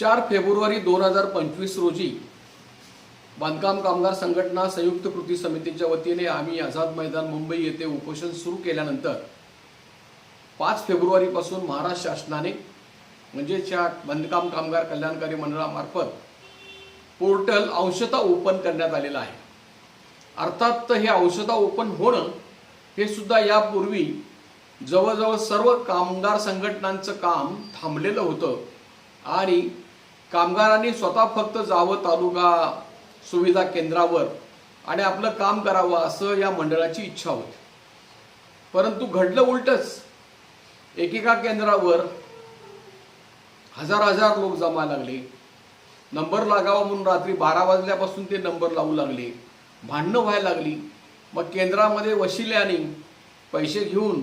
चार फेब्रुवारी दोन हजार पंचवीस रोजी बांधकाम कामगार संघटना संयुक्त कृती समितीच्या वतीने आम्ही आझाद मैदान मुंबई येथे उपोषण सुरू केल्यानंतर पाच फेब्रुवारीपासून महाराष्ट्र शासनाने म्हणजेच या बांधकाम कामगार कल्याणकारी मंडळामार्फत पोर्टल अंशतः ओपन करण्यात आलेलं आहे. अर्थात तर हे अंशता ओपन होणं हे सुद्धा यापूर्वी जवळजवळ सर्व कामगार संघटनांचं काम थांबलेलं होतं आणि कामगारांनी स्वतः फक्त जावं तालुका सुविधा केंद्रावर आणि आपलं काम करावं असं या मंडळाची इच्छा होती. परंतु घडलं उलटच एकेका केंद्रावर हजार हजार लोक जमा लागले. नंबर लागावा म्हणून रात्री बारा वाजल्यापासून ते नंबर लावू लागले. भांडणं व्हायला लागली. मग केंद्रामध्ये वशिल्याने पैसे घेऊन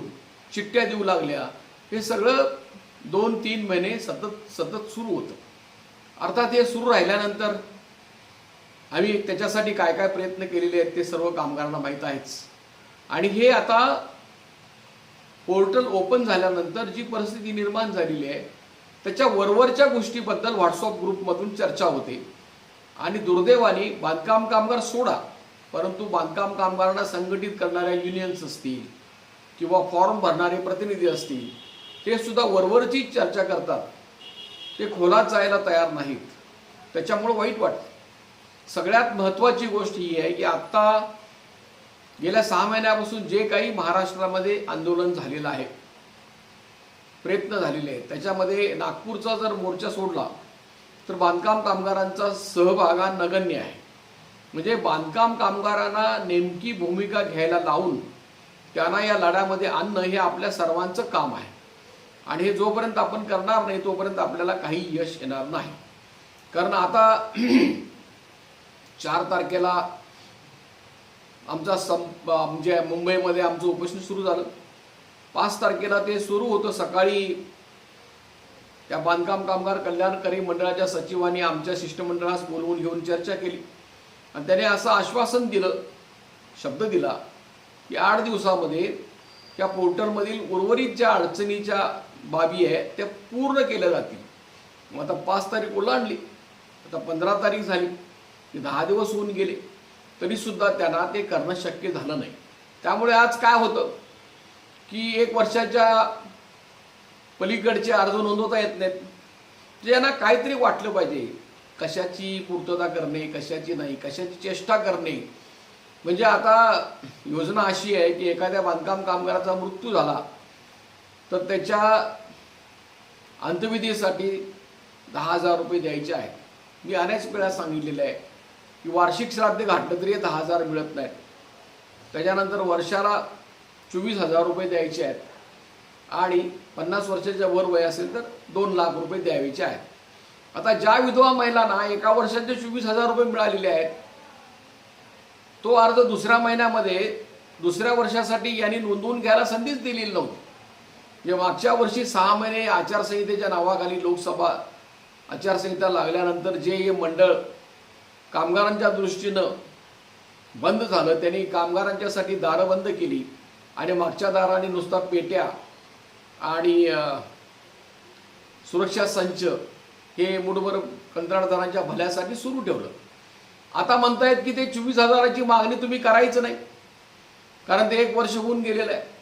चिठ्ठ्या देऊ लागल्या. हे सगळं दोन तीन महिने सतत सतत सुरू होतं. अर्थात हे सुरू राहिल्यानंतर आम्ही त्याच्यासाठी काय काय प्रयत्न केलेले आहेत ते सर्व कामगारांना माहीत आहेच. आणि हे आता पोर्टल ओपन झाल्यानंतर जी परिस्थिती निर्माण झालेली आहे त्याच्या वरवरच्या गोष्टीबद्दल व्हॉट्सअप ग्रुपमधून चर्चा होते. आणि दुर्दैवाने बांधकाम कामगार सोडा परंतु बांधकाम कामगारांना संघटित करणाऱ्या युनियन्स असतील किंवा फॉर्म भरणारे प्रतिनिधी असतील ते सुद्धा वरवरची चर्चा करतात. ते खोलात जायला तयार नाहीत. त्याच्यामुळं वाईट वाटतं. सगळ्यात महत्त्वाची गोष्ट ही आहे की आत्ता गेल्या सहा महिन्यापासून जे काही महाराष्ट्रामध्ये आंदोलन झालेलं आहे प्रयत्न झालेले आहेत त्याच्यामध्ये नागपूरचा जर मोर्चा सोडला तर बांधकाम कामगारांचा सहभाग हा नगण्य आहे. म्हणजे बांधकाम कामगारांना नेमकी भूमिका घ्यायला लावून त्यांना या लढ्यामध्ये आणणं हे आपल्या सर्वांचं काम आहे. आणि हे जोपर्यंत आपण करणार नाही तोपर्यंत आपल्याला काही यश येणार नाही. कारण आता चार तारखेला आमचा संप म्हणजे मुंबईमध्ये आमचं उपोषण सुरू झालं. पाच तारखेला ते सुरू होतं सकाळी. त्या बांधकाम कामगार कल्याणकारी मंडळाच्या सचिवांनी आमच्या शिष्टमंडळास बोलवून घेऊन चर्चा केली. आणि त्याने असं आश्वासन दिलं शब्द दिला की आठ दिवसामध्ये त्या पोर्टलमधील उर्वरित ज्या अडचणीच्या बाबी आहे त्या पूर्ण केल्या जातील. मग आता पाच तारीख ओलांडली आता पंधरा तारीख झाली ते दहा दिवस होऊन गेले तरीसुद्धा त्यांना ते करणं शक्य झालं नाही. त्यामुळे आज काय होतं की एक वर्षाच्या पलीकडचे अर्ज नोंदवता येत नाहीत. जे यांना काहीतरी वाटलं पाहिजे कशाची पूर्तता करणे कशाची नाही कशाची चेष्टा करणे. म्हणजे आता योजना अशी आहे की एखाद्या बांधकाम कामगाराचा मृत्यू झाला तर त्याच्या अंत्यविधीसाठी दहा हजार रुपये द्यायचे आहेत. मी अनेक वेळा सांगितलेलं आहे की वार्षिक श्राद्ध घातलं तरी दहा हजार मिळत नाहीत. त्याच्यानंतर वर्षाला चोवीस हजार रुपये द्यायचे आहेत. आणि पन्नास वर्षाच्या वर वय असेल तर दोन लाख रुपये द्यायचे आहेत. आता ज्या विधवा महिलांना एका वर्षाचे चोवीस हजार रुपये मिळालेले आहेत तो अर्ज दुसऱ्या महिन्यामध्ये दुसऱ्या वर्षासाठी यांनी नोंदवून घ्यायला संधीच दिलेली नव्हती. जे मागच्या वर्षी सहा महिने आचारसंहितेच्या नावाखाली लोकसभा आचारसंहिता लागल्यानंतर जे हे मंडळ कामगारांच्या दृष्टीनं बंद झालं त्यांनी कामगारांच्यासाठी दारं बंद केली आणि मागच्या दाराने नुसता पेट्या आणि सुरक्षा संच हे मुठभर कंत्राटदारांच्या भल्यासाठी सुरू ठेवलं. आता म्हणतायत की ते चोवीस हजाराची मागणी तुम्ही करायचं नाही. कारण ते एक वर्ष होऊन गेलेलं आहे.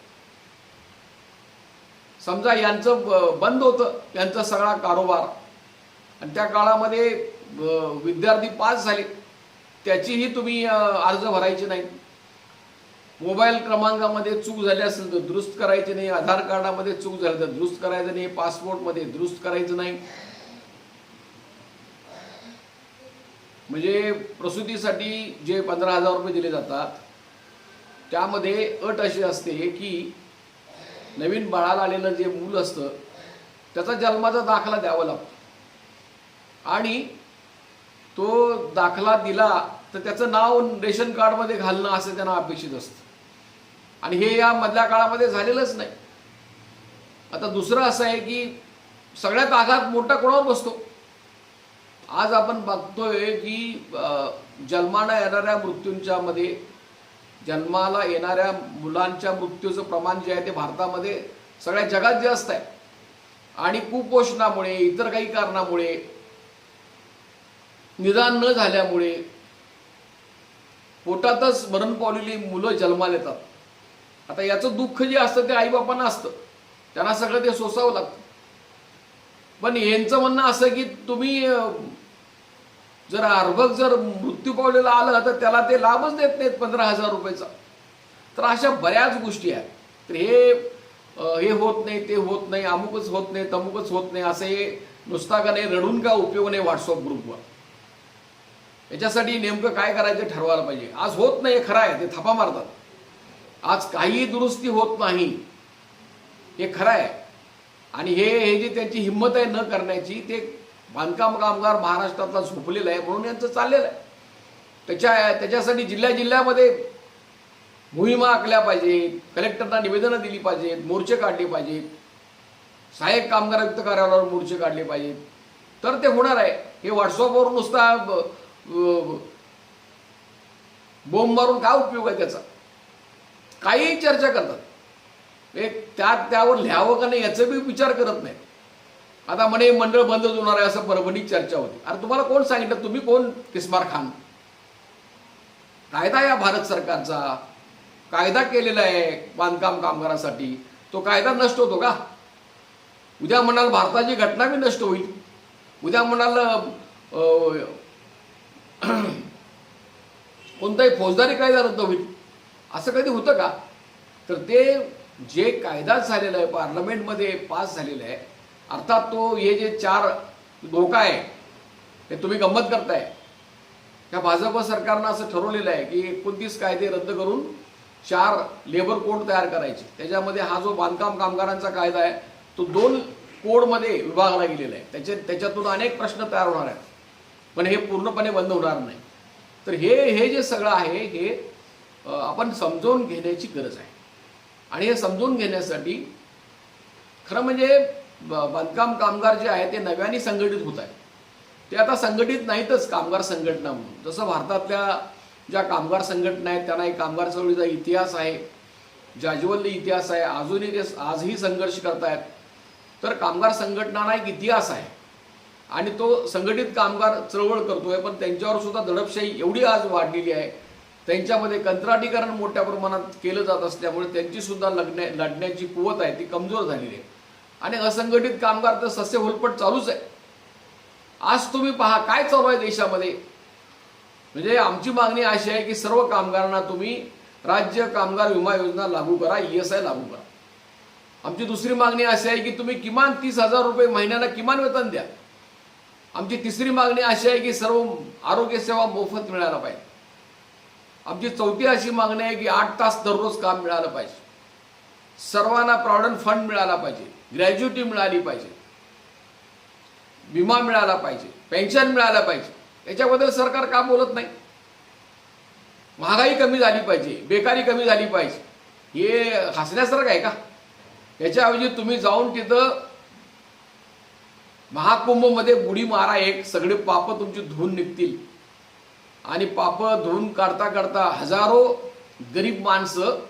समजा यांचं ब- बंद होतं यांचा सगळा कारोबार. आणि त्या काळामध्ये विद्यार्थी पास झाले. त्याचीही तुम्ही अर्ज भरायचे नाही मोबाईल क्रमांकामध्ये चूक झाली असेल तर दुरुस्त करायचे नाही. आधार कार्डामध्ये चूक झाली तर दुरुस्त करायचं नाही. पासपोर्टमध्ये दुरुस्त करायचं नाही. म्हणजे प्रसूतीसाठी जे पंधरा हजार रुपये दिले जातात त्यामध्ये अट अशी असते की नवीन बाळाला आलेलं जे मूल असतं त्याचा जन्माचा दाखला द्यावा लागतो. आणि तो दाखला दिला तर त्याचं नाव रेशन कार्डमध्ये घालणं असं त्यांना अपेक्षित असतं. आणि हे या मधल्या काळामध्ये झालेलंच नाही. आता दुसरं असं आहे की सगळ्यात आघात मोठा कोणावर बसतो? आज आपण बघतोय की अ, जन्माला येणाऱ्या मृत्यूंच्यामध्ये जन्माला येणाऱ्या मुलांच्या मृत्यूचं प्रमाण जे आहे ते भारतामध्ये सगळ्या जगात जास्त आहे. आणि कुपोषणामुळे इतर काही कारणामुळे निदान न झाल्यामुळे पोटातच मरण पावलेली मुलं जन्माला येतात. आता याचं दुःख जे असतं ते आईबापांना असतं. त्यांना सगळं ते सोसावं लागतं. पण यांचं म्हणणं असं की तुम्ही जर अर्भक जर मृत्यू पावलेला आलं तर त्याला ते लाभच देत नाहीत पंधरा हजार रुपयेचा. तर अशा बऱ्याच गोष्टी आहेत. तर हे हे होत नाही ते होत नाही अमुकच होत नाही तमुकच होत नाही असे नुसता का नाही रडून का उपयोग नाही व्हॉट्सअप ग्रुपवर याच्यासाठी नेमकं काय करायचं ठरवायला पाहिजे. आज होत नाही हे खरं आहे ते थापा मारतात. आज काहीही दुरुस्ती होत नाही हे खरं आहे. आणि हे हे जी त्यांची हिंमत आहे न करण्याची ते बांधकाम कामगार महाराष्ट्रातला झोपलेला आहे म्हणून यांचं चाललेलं आहे. त्याच्या त्याच्यासाठी जिल्ह्या जिल्ह्यामध्ये मोहिमा आखल्या पाहिजेत कलेक्टरना निवेदनं दिली पाहिजेत मोर्चे काढले पाहिजेत सहाय्यक कामगार आयुक्त कार्यालयावर मोर्चे काढले पाहिजेत. तर ते होणार आहे. हे व्हॉट्सअपवर नुसता बोंब मारून काय उपयोग आहे त्याचा? काहीही चर्चा करतात. एक त्यात त्यावर लिहावं का नाही याचा बी विचार करत नाही आता म्हणे मंडळ बंद होणार आहे असं परभणीत चर्चा होती. अरे तुम्हाला कोण सांगितलं? तुम्ही कोण? किस्मार खान. कायदा या भारत सरकारचा. कायदा केलेला आहे बांधकाम कामगारांसाठी. तो कायदा नष्ट होतो का? उद्या म्हणाल भारताची घटना बी नष्ट होईल. उद्या म्हणाल अं, कोणताही फौजदारी कायदा रद्द होईल. असं कधी होतं का? तर ते जे कायदा झालेला आहे पार्लमेंटमध्ये पास झालेला आहे अर्थात तो हे जे चार धोका आहे हे तुम्ही गंमत करताय. त्या भाजप सरकारनं असं ठरवलेलं आहे की एकोणतीस कायदे रद्द करून चार लेबर कोड तयार करायचे. त्याच्यामध्ये हा जो बांधकाम कामगारांचा कायदा आहे तो दोन कोडमध्ये विभागला गेलेला आहे. त्याच्या त्याच्यातून अनेक प्रश्न तयार होणार आहेत. पण हे पूर्णपणे बंद होणार नाही. तर हे हे जे सगळं आहे हे आपण समजून घेण्याची गरज आहे. आणि हे समजून घेण्यासाठी खरं म्हणजे बांधकाम कामगार जे आहे ते नव्याने संघटित होत आहेत. ते आता संघटित नाहीतच कामगार संघटना म्हणून. जसं भारतातल्या ज्या कामगार संघटना आहेत त्यांना एक कामगार चळवळीचा इतिहास आहे जाज्वल्य इतिहास आहे अजूनही ते आजही संघर्ष करतायत. तर कामगार संघटनांना एक इतिहास आहे. आणि तो संघटित कामगार चळवळ करतोय पण त्यांच्यावर सुद्धा दडपशाही एवढी आज वाढलेली आहे. त्यांच्यामध्ये कंत्राटीकरण मोठ्या प्रमाणात केलं जात असल्यामुळे त्यांची सुद्धा लढण्या लढण्याची कुवत आहे ती कमजोर झालेली आहे. आणि असंघटित कामगार तर सस्य होलपट चालूच आहे. आज तुम्ही पहा काय चालू आहे देशामध्ये? म्हणजे आमची मागणी अशी आहे की सर्व कामगारांना तुम्ही राज्य कामगार विमा योजना लागू करा ई एस आय लागू करा. आमची दुसरी मागणी अशी आहे की तुम्ही किमान तीस हजार रुपये महिन्याला किमान वेतन द्या. आमची तिसरी मागणी अशी आहे की सर्व आरोग्य सेवा मोफत मिळायला पाहिजे. आमची चौथी अशी मागणी आहे की आठ तास दररोज काम मिळालं पाहिजे. सर्वांना प्रॉव्हिडंट फंड मिळाला पाहिजे. ग्रॅज्युटी मिळाली पाहिजे. विमा मिळाला पाहिजे. पेन्शन मिळाला पाहिजे. याच्याबद्दल सरकार का बोलत नाही? महागाई कमी झाली पाहिजे. बेकारी कमी झाली पाहिजे. हे हसण्यासारखं आहे का? याच्याऐवजी तुम्ही जाऊन तिथं महाकुंभमध्ये बुडी मारा एक सगळे पाप तुमची धुवून निघतील. आणि पाप धुवून काढता काढता हजारो गरीब माणसं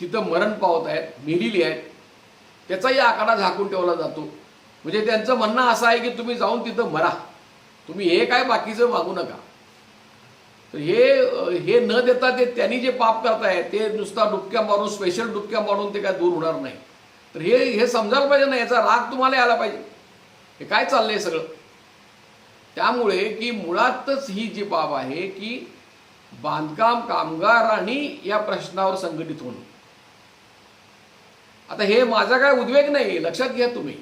तिथं मरण पावत आहेत मेलेली आहेत. त्याचाही आकडा झाकून ठेवला जातो. म्हणजे त्यांचं म्हणणं असं आहे की तुम्ही जाऊन तिथं मरा. तुम्ही हे काय बाकीचं मागू नका. तर हे हे न देता ते त्यांनी जे पाप करताय ते नुसता डुबक्या मारून स्पेशल डुबक्या मारून ते काय दूर होणार नाही. तर हे हे समजायला पाहिजे ना याचा राग तुम्हाला यायला पाहिजे. हे काय चाललंय सगळं? त्यामुळे की मुळातच ही जी बाब आहे की बांधकाम कामगारांनी या प्रश्नावर संघटित होणं. आता हे माझा काय उद्वेग नाही लक्षात घ्या तुम्ही.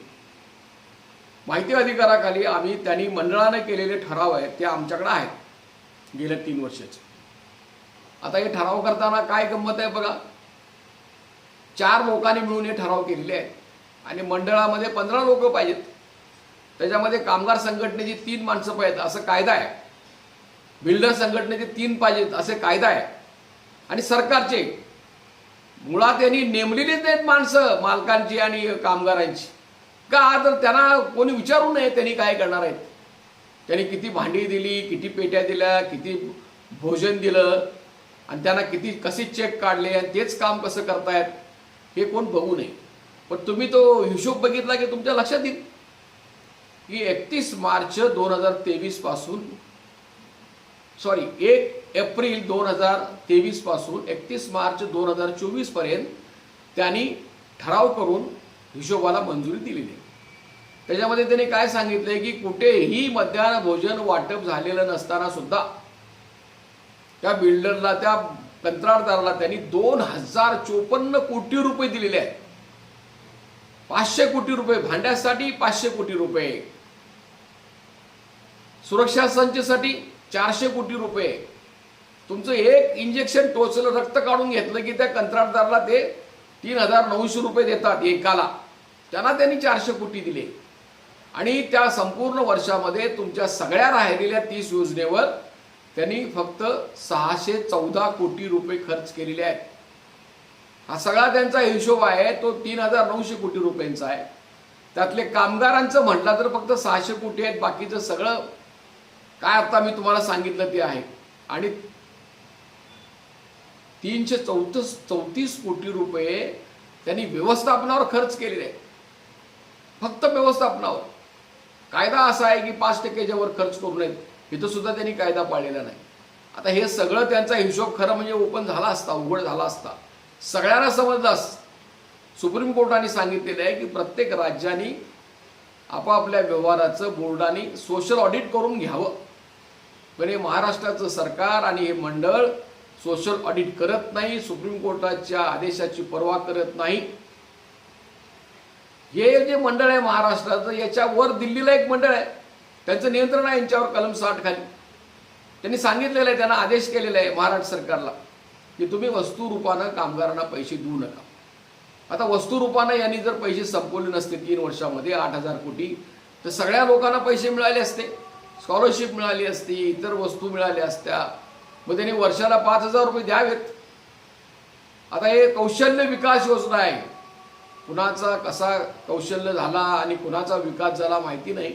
माहिती अधिकाराखाली आम्ही त्यांनी मंडळाने केलेले ठराव आहेत ते आमच्याकडे आहेत गेल्या तीन वर्षाचे. आता हे ठराव करताना काय गंमत आहे बघा. चार लोकांनी मिळून हे ठराव केलेले आहेत आणि मंडळामध्ये पंधरा लोक पाहिजेत. त्याच्यामध्ये कामगार संघटनेची तीन माणसं पाहिजेत असं कायदा आहे. बिल्डर संघटनेचे तीन पाहिजेत असे कायदा आहे. आणि सरकारचे मुळात यांनी नेमलेलीच नाहीत माणसं मालकांची आणि कामगारांची. का तर त्यांना कोणी विचारू नये त्यांनी काय करणार आहेत. त्यांनी किती भांडी दिली किती पेट्या दिल्या किती भोजन दिलं आणि त्यांना किती कसे चेक काढले आणि तेच काम कसं करतायत हे कोण बघू नये. पण तुम्ही तो हिशोब बघितला की तुमच्या लक्षात येईल. की एकतीस मार्च दोन हजार तेवीसपासून सॉरी एक एप्रिल दोन हजार तेवीसपासून एकतीस मार्च दोन हजार चोवीसपर्यंत त्यांनी ठराव करून हिशोबाला मंजुरी दिलेली आहे. त्याच्यामध्ये त्यांनी काय सांगितलंय की कुठेही मध्यान्ह भोजन वाटप झालेलं नसताना सुद्धा त्या बिल्डरला त्या कंत्राटदाराला त्यांनी दोन हजार चोपन्न कोटी रुपये दिलेले आहेत. पाचशे कोटी रुपये भांड्यासाठी पाचशे कोटी रुपये. सुरक्षा संचसाठी चारशे कोटी रुपये. तुमचं एक इंजेक्शन टोचलं रक्त काढून घेतलं की त्या कंत्राटदाराला ते तीन हजार नऊशे रुपये देतात एकाला. त्यांना त्यांनी चारशे कोटी दिले. आणि त्या संपूर्ण वर्षामध्ये तुमच्या सगळ्या राहिलेल्या तीस योजनेवर त्यांनी फक्त सहाशे चौदा कोटी रुपये खर्च केलेले आहेत. हा सगळा त्यांचा हिशोब आहे तो तीन हजार नऊशे कोटी रुपयांचा आहे. त्यातले कामगारांचं म्हटलं तर फक्त सहाशे कोटी आहेत बाकीचं सगळं काय आता मी तुम्हाला सांगितलं ते आहे. आणि तीनशे चौतीस चौतीस कोटी रुपये त्यांनी व्यवस्थापनावर खर्च केलेले आहे फक्त व्यवस्थापनावर. कायदा असा आहे की पाच टक्क्याच्या वर खर्च करू नयेत. इथं सुद्धा त्यांनी कायदा पाळलेला नाही. आता हे सगळं त्यांचा हिशोब खरं म्हणजे ओपन झाला असता उघड झाला असता. सगळ्यांना समजलं असत सुप्रीम कोर्टाने सांगितलेलं आहे की प्रत्येक राज्याने आपापल्या व्यवहाराचं बोर्डाने सोशल ऑडिट करून घ्यावं. पण हे महाराष्ट्राचं सरकार आणि हे मंडळ सोशल ऑडिट करत नाही सुप्रीम कोर्टाच्या आदेशाची पर्वा करत नाही. हे जे मंडळ आहे महाराष्ट्राचं याच्यावर दिल्लीला एक मंडळ आहे. त्यांचं नियंत्रण आहे यांच्यावर कलम साठ खाली. त्यांनी सांगितलेलं आहे त्यांना आदेश केलेला आहे महाराष्ट्र सरकारला की तुम्ही वस्तुरूपानं कामगारांना पैसे देऊ नका. आता वस्तुरूपानं यांनी जर पैसे संपवले नसते तीन वर्षामध्ये आठ हजार कोटी तर सगळ्या लोकांना पैसे मिळाले असते. स्कॉलरशिप मिळाली असती इतर वस्तू मिळाल्या असत्या. मग त्यांनी वर्षाला पाच हजार रुपये द्यावेत. आता हे कौशल्य विकास योजना आहे. कुणाचा कसा कौशल्य झाला आणि कुणाचा विकास झाला माहिती नाही.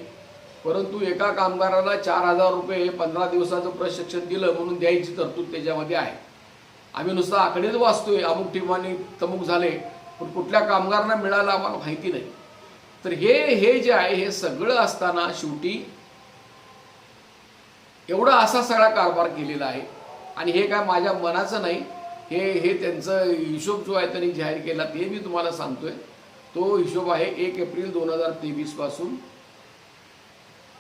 परंतु एका कामगाराला चार हजार रुपये पंधरा दिवसाचं प्रशिक्षण दिलं म्हणून द्यायची तरतूद त्याच्यामध्ये आहे. आम्ही नुसतं आकडेच वाचतोय. अमुक ठिकाणी तमुक झाले. पण कुठल्या कामगारांना मिळालं आम्हाला माहिती नाही. तर हे हे जे आहे हे सगळं असताना शेवटी एवढा असा सगळा कारभार केलेला आहे. आणि हे काय माझ्या मनाचं नाही हे हे त्यांचं हिशोब जो आहे त्यांनी जाहीर केला ते मी तुम्हाला सांगतोय. तो हिशोब आहे एक एप्रिल दोन हजार तेवीसपासून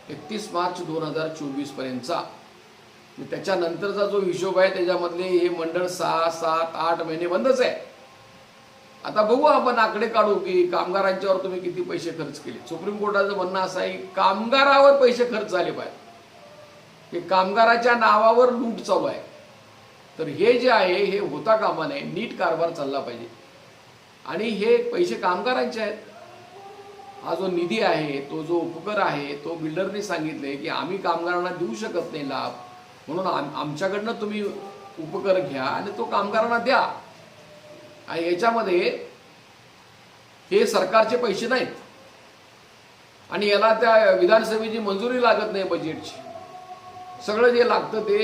एकतीस मार्च दोन हजार चोवीस पर्यंतचा. त्याच्यानंतरचा जो हिशोब आहे त्याच्यामधले हे मंडळ सहा सात आठ महिने बंदच आहे. आता बघू आपण आकडे काढू की कामगारांच्यावर तुम्ही किती पैसे खर्च केले. सुप्रीम कोर्टाचं म्हणणं असं आहे कामगारावर पैसे खर्च झाले पाहिजे. की कामगाराच्या नावावर लूट चालू आहे. तर हे जे आहे हे होता कामा नये नीट कारभार चालला पाहिजे. आणि हे पैसे कामगारांचे आहेत. हा जो निधी आहे तो जो उपकर आहे तो बिल्डरने सांगितले की आम्ही कामगारांना देऊ शकत नाही लाभ. म्हणून आम आमच्याकडनं तुम्ही उपकर घ्या आणि तो कामगारांना द्या. आणि याच्यामध्ये हे सरकारचे पैसे नाहीत. आणि याला त्या विधानसभेची मंजुरी लागत नाही बजेटची सगळं जे लागतं ते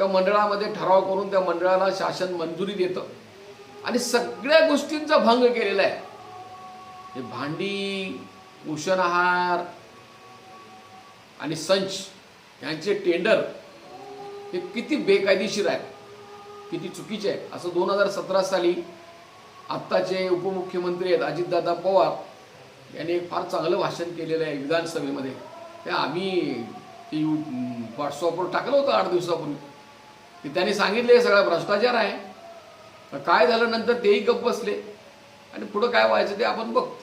त्या मंडळामध्ये ठराव करून त्या मंडळाला शासन मंजुरी देतं. आणि सगळ्या गोष्टींचा भंग केलेला आहे. हे भांडी पोषण आहार आणि संच यांचे टेंडर हे किती बेकायदेशीर आहे किती चुकीचे आहे असं दोन हजार सतरा साली आत्ताचे उपमुख्यमंत्री आहेत अजितदादा पवार यांनी एक फार चांगलं भाषण केलेलं आहे विधानसभेमध्ये. ते आम्ही व्हॉट्सअपवर टाकलं होतं आठ दिवसापूर्वी. की त्यांनी सांगितले हे सगळा भ्रष्टाचार आहे. तर काय झालं नंतर तेही गप्प बसले. आणि पुढं काय व्हायचं ते आपण बघतो.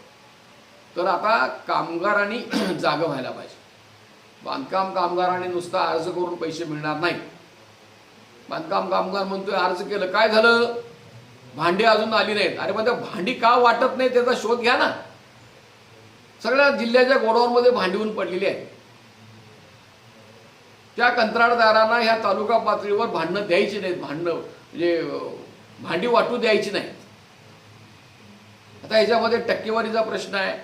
तर आता कामगारांनी जागं व्हायला पाहिजे. बांधकाम कामगारांनी नुसता अर्ज करून पैसे मिळणार नाही. बांधकाम कामगार म्हणतोय अर्ज केलं काय झालं? भांडी अजून आली नाहीत. अरे पण त्या भांडी का वाटत नाही त्याचा शोध घ्या ना. सगळ्या जिल्ह्याच्या गोडाऊनमध्ये होऊन पडलेली आहे त्या कंत्राटदारांना ह्या तालुका पातळीवर भांडणं द्यायची नाहीत. भांडणं म्हणजे भांडी वाटू द्यायची नाहीत. आता ह्याच्यामध्ये टक्केवारीचा प्रश्न आहे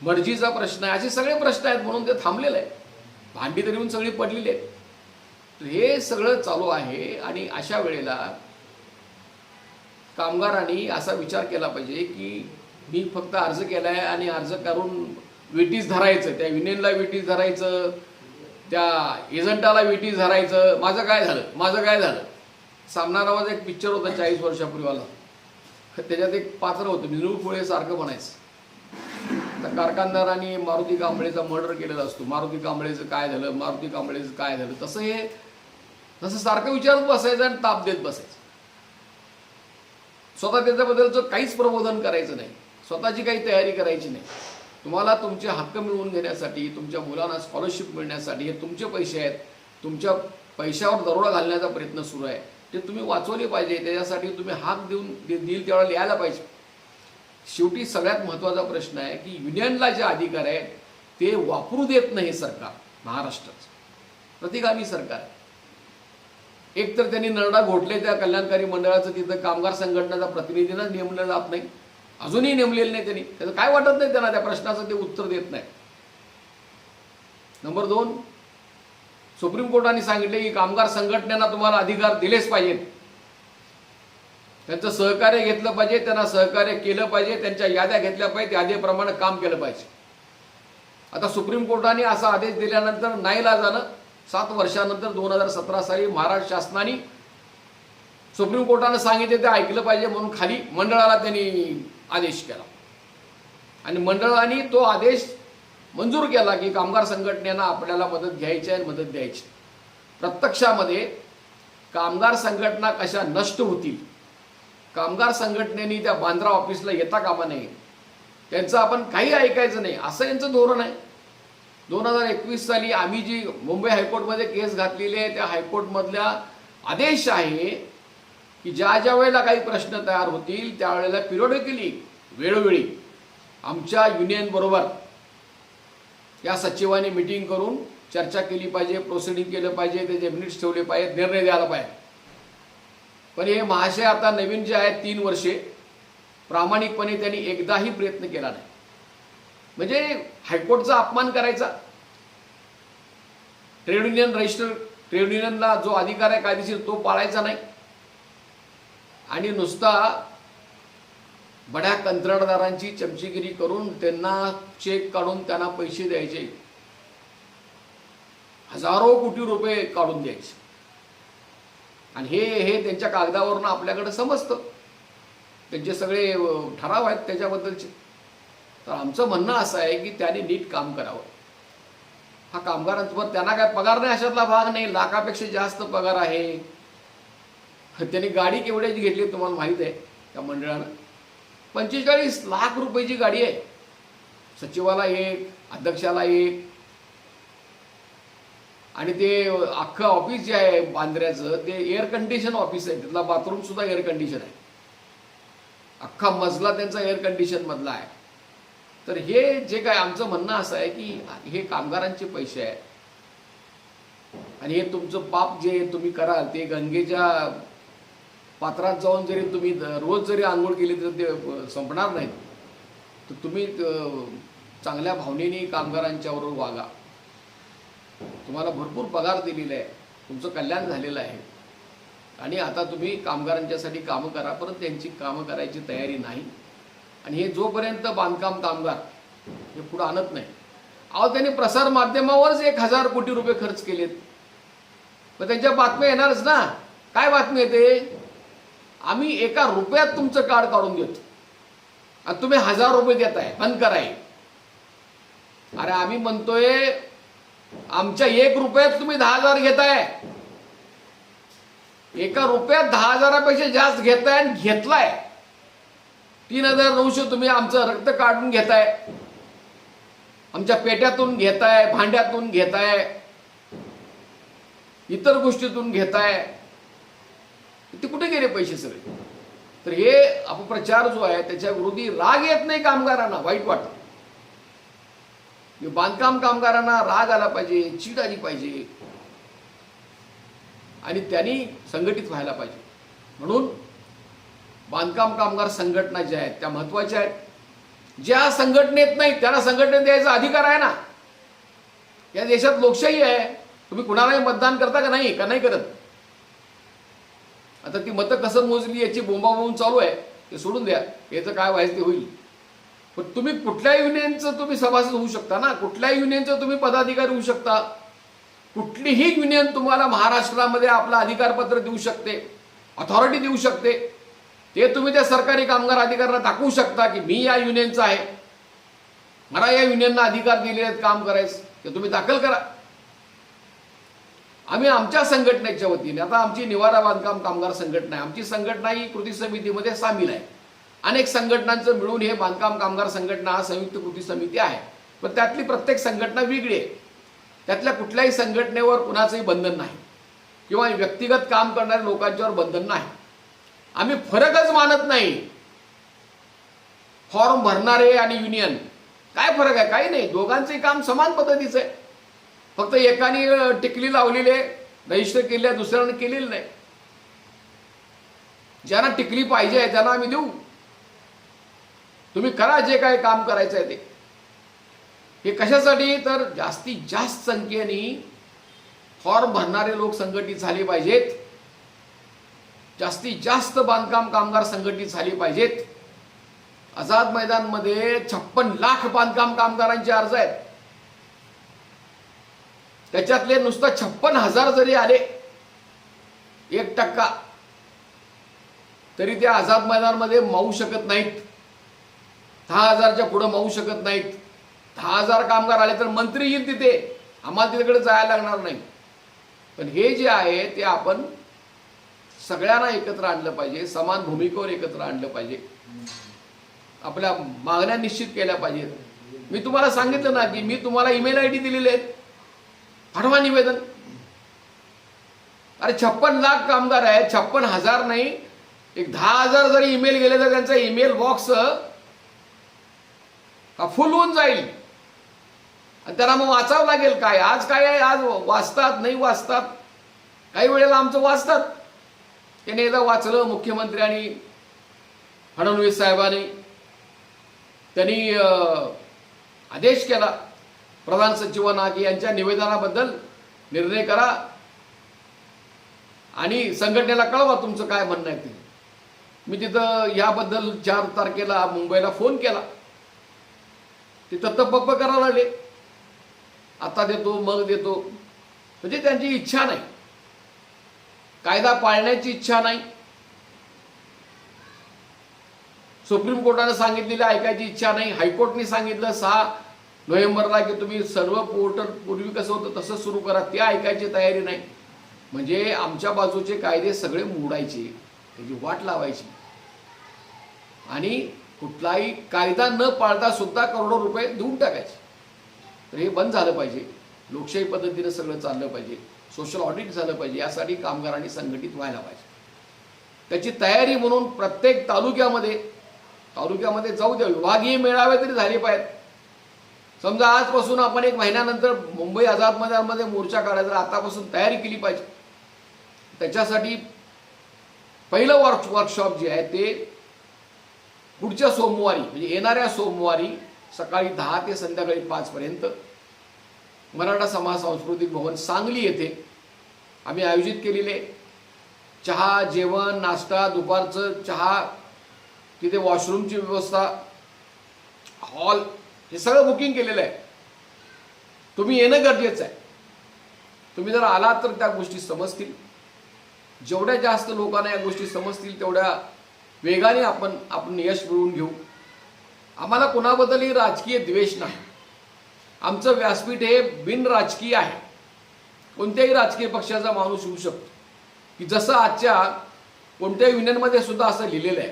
मर्जीचा प्रश्न आहे असे सगळे प्रश्न आहेत म्हणून ते थांबलेलं आहे. भांडी तरी येऊन सगळी पडलेली आहेत. हे सगळं चालू आहे आणि अशा वेळेला कामगारांनी असा विचार केला पाहिजे की मी फक्त अर्ज केला आहे आणि अर्ज करून वेटीस धरायचं त्या युनियनला वेटीस धरायचं त्या एजंटाला विटी धरायचं माझं काय झालं? माझं काय झालं? सामना नावाचा एक पिक्चर होता चाळीस वर्षापूर्वीवाला. त्याच्यात एक पात्र होतं मिनू फुळे सारखं म्हणायचं. तर कारखानदारांनी मारुती कांबळेचा मर्डर केलेला असतो. मारुती कांबळेचं काय झालं? मारुती कांबळेचं काय झालं? तसं हे तसं सारखं विचारत बसायचं आणि ताप देत बसायचं. स्वतः त्याच्याबद्दलचं काहीच प्रबोधन करायचं नाही. स्वतःची काही तयारी करायची नाही. तुम्हाला तुमचे हक्क मिळवून घेण्यासाठी तुमच्या मुलांना स्कॉलरशिप मिळण्यासाठी हे तुमचे पैसे आहेत तुमच्या पैशावर दरोडा घालण्याचा प्रयत्न सुरू आहे. ते तुम्ही वाचवले पाहिजे त्याच्यासाठी तुम्ही हाक देऊन देईल तेवढा लिहायला पाहिजे. शेवटी सगळ्यात महत्त्वाचा प्रश्न आहे की युनियनला जे अधिकार आहेत ते वापरू देत नाही सरकार महाराष्ट्राचं. प्रतिगामी सरकार. एकतर एक तर त्यांनी नरडा घोटले त्या कल्याणकारी मंडळाचं तिथं कामगार संघटनेचा प्रतिनिधींना नेमलं जात नाही. अजूनही नेमलेलं नाही त्यांनी. त्याचं काय वाटत नाही त्यांना त्या प्रश्नाचं ते उत्तर देत नाही. नंबर दोन सुप्रीम कोर्टाने सांगितले की कामगार संघटनेना तुम्हाला अधिकार दिलेच पाहिजेत. त्यांचं सहकार्य घेतलं पाहिजे त्यांना सहकार्य केलं पाहिजे त्यांच्या याद्या घेतल्या पाहिजे यादीप्रमाणे काम केलं पाहिजे. आता सुप्रीम कोर्टाने असा आदेश दिल्यानंतर नाईला जाणं सात वर्षानंतर दोन हजार सतरा साली महाराष्ट्र शासनाने सुप्रीम कोर्टानं सांगितले ते ऐकलं पाहिजे म्हणून खाली मंडळाला त्यांनी आदेश केला. आणि मंडळाने तो आदेश मंजूर केला की कामगार संघटनेनं आपल्याला मदत घ्यायची आहे मदत द्यायची. प्रत्यक्षामध्ये कामगार संघटना कशा नष्ट होतील? कामगार संघटनेने त्या बांद्रा ऑफिसला येता कामा नये. त्यांचं आपण काही ऐकायचं नाही. असं यांचं धोरण आहे. दोन हजार एकवीस साली आम्ही जी मुंबई हायकोर्टमध्ये केस घातलेली आहे त्या हायकोर्टमधल्या आदेश आहे की ज्या ज्या वेळेला काही प्रश्न तयार होतील त्यावेळेला पिरियडिकली वेळोवेळी. आमच्या युनियनबरोबर या सचिवाने मिटिंग करून चर्चा केली पाहिजे प्रोसिडिंग केलं पाहिजे त्याचे मिनिट्स ठेवले पाहिजे निर्णय द्यायला पाहिजे. पण हे महाशय आता नवीन जे आहेत तीन वर्षे प्रामाणिकपणे त्यांनी एकदाही प्रयत्न केला नाही. म्हणजे हायकोर्टचा अपमान करायचा. ट्रेड युनियन रजिस्टर ट्रेड युनियनला जो अधिकार आहे कायदेशीर तो पाळायचा नाही. आणि नुसता बड्या कंत्राटदारांची चमचीगिरी करून त्यांना चेक काढून त्यांना पैसे द्यायचे. हजारो कोटी रुपये काढून द्यायचे. आणि हे हे त्यांच्या कागदावरनं आपल्याकडे समजतं. त्यांचे सगळे ठराव आहेत त्याच्याबद्दलचे. तर आमचं म्हणणं असं आहे की त्याने नीट काम करावं. हा कामगारांसोबत त्यांना काय पगार नाही अशातला भाग नाही. लाखापेक्षा जास्त पगार आहे. त्यांनी गाडी केवढ्याची घेतली तुम्हाला माहीत आहे त्या मंडळानं. पंचेचाळीस लाख रुपयाची गाडी आहे. सचिवाला एक अध्यक्षाला एक आणि ते अख्खं ऑफिस जे आहे बांद्र्याचं ते एअर कंडिशन ऑफिस आहे. तिथला बाथरूम सुद्धा एअर कंडिशन आहे. अख्खा मजला त्यांचा एअर कंडिशन मधला आहे. तर हे जे काय आमचं म्हणणं असं आहे की हे कामगारांचे पैसे आहेत आणि हे तुमचं पाप जे तुम्ही कराल ते गंगेच्या पात्रात जाऊन जरी तुम्ही द- रोज जरी आंघोळ केली तर ते संपणार नाहीत. तर तुम्ही चांगल्या भावनेने कामगारांच्याबरोबर वागा. तुम्हाला भरपूर पगार दिलेला आहे. तुमचं कल्याण झालेलं आहे. आणि आता तुम्ही कामगारांच्यासाठी कामं करा. परत त्यांची कामं करायची तयारी नाही. आणि हे जोपर्यंत बांधकाम कामगार हे पुढं आणत नाही. अहो त्यांनी प्रसार माध्यमावरच एक हजार कोटी रुपये खर्च केलेत. मग त्यांच्या बातम्या येणारच ना. काय बातमी येते आम्ही एका रुपयात तुमचं कार्ड काढून देतो. आणि तुम्ही हजार रुपये देताय बंद कराय. अरे आम्ही म्हणतोय आमच्या एक रुपयात तुम्ही दहा हजार घेताय. एका रुपयात दहा हजारापेक्षा जास्त घेताय आणि घेतलाय. तीन हजार नऊशे तुम्ही आमचं रक्त काढून घेताय. आमच्या पेट्यातून घेताय भांड्यातून घेताय. इतर गोष्टीतून घेताय. ते कुठे गेले पैसे सगळे? तर हे अपप्रचार जो आहे त्याच्या विरोधी राग येत नाही कामगारांना वाईट वाटत. बांधकाम कामगारांना राग आला पाहिजे चीड आली पाहिजे. आणि त्यांनी संघटित व्हायला पाहिजे. म्हणून बांधकाम कामगार संघटना ज्या आहेत त्या महत्त्वाच्या आहेत. ज्या संघटनेत नाही त्यांना संघटनेत द्यायचा अधिकार आहे ना. या देशात लोकशाही आहे. तुम्ही कुणालाही मतदान करता का नाही? का नाही करत? आता ती मतं कसं मोजली याची बोंबाबोंब चालू आहे ते सोडून द्या. याचं काय व्हायचं ते होईल? पण तुम्ही कुठल्या युनियनचं तुम्ही सभासद होऊ शकता ना? कुठल्या युनियनचं तुम्ही पदाधिकारी होऊ शकता? कुठलीही युनियन तुम्हाला महाराष्ट्रामध्ये आपलं अधिकारपत्र देऊ शकते अथॉरिटी देऊ शकते. ते तुम्ही त्या सरकारी कामगार अधिकाऱ्यांना दाखवू शकता की मी या युनियनचा आहे. मला या युनियनला अधिकार दिले आहेत काम करायचं. ते तुम्ही दाखल करा. आम्ही आमच्या संघटनेच्या वतीने आता आमची निवारा बांधकाम कामगार संघटना आहे आमची संघटना ही कृती समितीमध्ये सामील आहे. अनेक संघटनांचं मिळून हे बांधकाम कामगार संघटना हा संयुक्त कृती समिती आहे. पण त्यातली प्रत्येक संघटना वेगळी आहे. त्यातल्या कुठल्याही संघटनेवर कुणाचंही बंधन नाही. किंवा व्यक्तिगत काम करणाऱ्या लोकांच्यावर बंधन नाही. आम्ही फरकच मानत नाही. फॉर्म भरणारे आणि युनियन काय फरक आहे? काही नाही. दोघांचंही काम समान पद्धतीचं आहे. फक्त एकाने टिकली लावलेली आहे रजिस्टर केली आहे दुसऱ्याने केलेली नाही. ज्यांना टिकली पाहिजे आहे त्यांना आम्ही देऊ. तुम्ही करा जे काय काम करायचं आहे ते. हे कशासाठी? तर जास्तीत जास्त संख्येने फॉर्म भरणारे लोक संघटित झाले पाहिजेत. जास्तीत जास्त बांधकाम कामगार संघटित झाले पाहिजेत. आझाद मैदानमध्ये छप्पन लाख बांधकाम कामगारांचे अर्ज आहेत. त्याच्यातले नुसतं छप्पन हजार जरी आले एक टक्का तरी ते आझाद मैदानमध्ये मावू शकत नाहीत. दहा हजारच्या पुढं मावू शकत नाहीत. दहा हजार कामगार आले तर मंत्री येईल तिथे. आम्हाला तिकडे जायला लागणार नाही. पण हे जे आहे ते आपण सगळ्यांना एकत्र आणलं पाहिजे समान भूमिकेवर एकत्र आणलं पाहिजे. आपल्या मागण्या निश्चित केल्या पाहिजेत. मी तुम्हाला सांगितलं ना की मी तुम्हाला ईमेल आय डी दिलेले आहेत. पाठवा निवेदन. अरे छप्पन लाख कामगार आहे छप्पन हजार नाही एक दहा हजार जरी ईमेल गेले तर त्यांचा ईमेल बॉक्स फुल होऊन जाईल. आणि त्यांना मग वाचावं लागेल काय? आज काय आहे? आज वाचतात नाही वाचतात? काही वेळेला आमचं वाचतात. त्याने एकदा वाचलं मुख्यमंत्री आणि फडणवीस साहेबांनी. त्यांनी आदेश केला. प्रधान सचिव नागे यांच्या निवेदनाबद्दल निर्णय करा. आणि संघटनेला कळवा तुमचं काय म्हणणं आहे ते. मी तिथं याबद्दल चार तारखेला मुंबईला फोन केला. तिथं तप्प करायला लागले. आता देतो मग देतो. म्हणजे त्यांची इच्छा नाही. कायदा पाळण्याची इच्छा नाही. सुप्रीम कोर्टाने सांगितलेलं ऐकायची इच्छा नाही. हायकोर्टने सांगितलं सहा नोव्हेंबरला की तुम्ही सर्व पोर्टल पूर्वी कसं होतं तसं सुरू करा. ते ऐकायची तयारी नाही. म्हणजे आमच्या बाजूचे कायदे सगळे मोडायचे. त्याची वाट लावायची. आणि कुठलाही कायदा न पाळता सुद्धा करोडो रुपये देऊन टाकायचे. तर हे बंद झालं पाहिजे. लोकशाही पद्धतीनं सगळं चाललं पाहिजे. सोशल ऑडिट झालं पाहिजे. यासाठी कामगारांनी संघटित व्हायला पाहिजे. त्याची तयारी म्हणून प्रत्येक तालुक्यामध्ये तालुक्यामध्ये जाऊ द्या. विभागीय मेळावे तरी झाले पाहिजेत. समजा आजपासून आपण एक महिन्यानंतर मुंबई आझाद मैदानमध्ये मोर्चा काढायचा आतापासून तयारी केली पाहिजे. त्याच्यासाठी पहिलं वर्क वर्कशॉप जे आहे ते पुढच्या सोमवारी म्हणजे येणाऱ्या सोमवारी सकाळी दहा ते संध्याकाळी पाचपर्यंत मराठा समाज सांस्कृतिक भवन सांगली येथे आम्ही आयोजित केलेले चहा जेवण नाश्ता दुपारचं चहा तिथे वॉशरूमची व्यवस्था हॉल हे सगळं बुकिंग केलेलं आहे. तुम्ही येणं गरजेचं आहे. तुम्ही जर आलात तर त्या गोष्टी समजतील. जेवढ्या जास्त लोकांना या गोष्टी समजतील तेवढ्या वेगाने आपण आपण यश मिळवून घेऊ. आम्हाला कोणाबद्दलही राजकीय द्वेष नाही. आमचं व्यासपीठ हे बिन राजकीय आहे. कोणत्याही राजकीय पक्षाचा माणूस होऊ शकतो. की जसं आजच्या कोणत्याही युनियनमध्ये सुद्धा असं लिहिलेलं आहे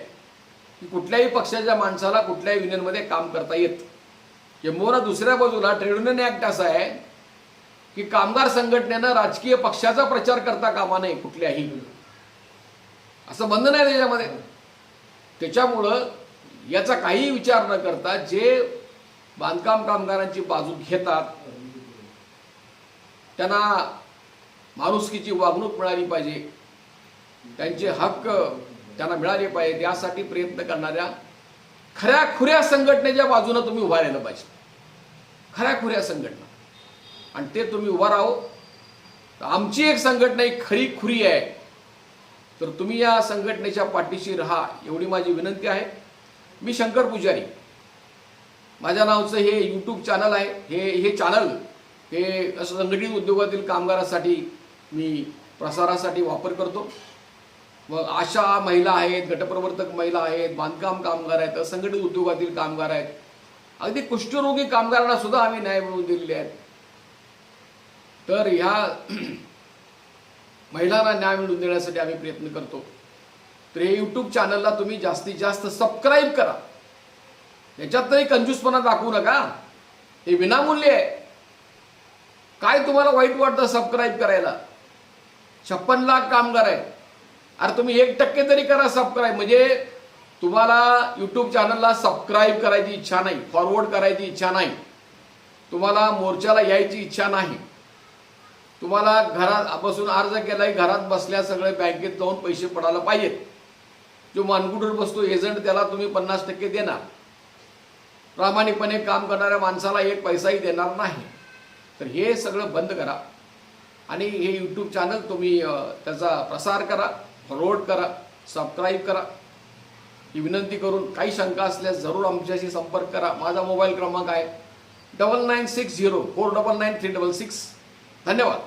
की कुठल्याही पक्षाच्या माणसाला कुठल्याही युनियनमध्ये काम करता येतं किंबहुना दुसऱ्या बाजूला ट्रेड युनियन ॲक्ट असा आहे की कामगार संघटनेनं राजकीय पक्षाचा प्रचार करता कामा नये कुठल्याही. असं बंधन आहे त्याच्यामध्ये. त्याच्यामुळं याचा काही विचार न करता जे बांधकाम कामगारांची बाजू घेतात त्यांना माणुसकीची वागणूक मिळाली पाहिजे त्यांचे हक्क त्यांना मिळाले पाहिजे यासाठी प्रयत्न करणाऱ्या खऱ्या खुऱ्या संघटनेच्या बाजूनं तुम्ही उभा राहिलं पाहिजे. खऱ्या खुऱ्या संघटना. आणि ते तुम्ही उभा राहो. आमची एक संघटना ही खरी खुरी आहे. तर तुम्ही या संघटनेच्या पाठीशी राहा एवढी माझी विनंती आहे. मी शंकर पुजारी. माझ्या नावचं हे यूट्यूब चॅनल आहे. हे हे चॅनल हे असं संघटित उद्योगातील कामगारासाठी मी प्रसारासाठी वापर करतो. मग आशा महिला आहेत गटप्रवर्तक महिला आहेत बांधकाम कामगार आहेत असंघटित उद्योगातील कामगार आहेत. अगदी कुष्ठरोगी कामगारांना सुद्धा आम्ही न्याय मिळवून दिलेले आहेत. तर ह्या महिलांना न्याय मिळवून देण्यासाठी आम्ही प्रयत्न करतो. तर हे यूट्यूब चॅनलला तुम्ही जास्तीत जास्त सबस्क्राईब करा. याच्यात तरी कंजूसपणा दाखवू नका. हे विनामूल्य आहे. काय तुम्हाला वाईट वाटतं सबस्क्राईब करायला? छप्पन लाख कामगार आहेत. अरे तुम्ही एक टक्के तरी करा सबस्क्राईब म्हणजे तुम्हाला यूट्यूब चॅनलला सबस्क्राईब करायची इच्छा नाही फॉरवर्ड करायची इच्छा नाही. तुम्हाला मोर्चाला यायची इच्छा नाही. तुम्हाला घरात बसून अर्ज केलाय घरात बसल्या सगळे बँकेत जाऊन पैसे पडायला पाहिजेत. जो मानकुटर बसतो एजंट त्याला तुम्ही पन्नास टक्के देणार. प्रामाणिकपणे काम करणाऱ्या माणसाला एक पैसाही देणार नाही. तर हे सगळं बंद करा. आणि हे यूट्यूब चॅनल तुम्ही त्याचा प्रसार करा. फॉरवर्ड करा सबस्क्राईब करा. ही विनंती करून काही शंका असल्यास जरूर आमच्याशी संपर्क करा. माझा मोबाईल क्रमांक आहे double nine six zero four double nine three double six धन्यवाद.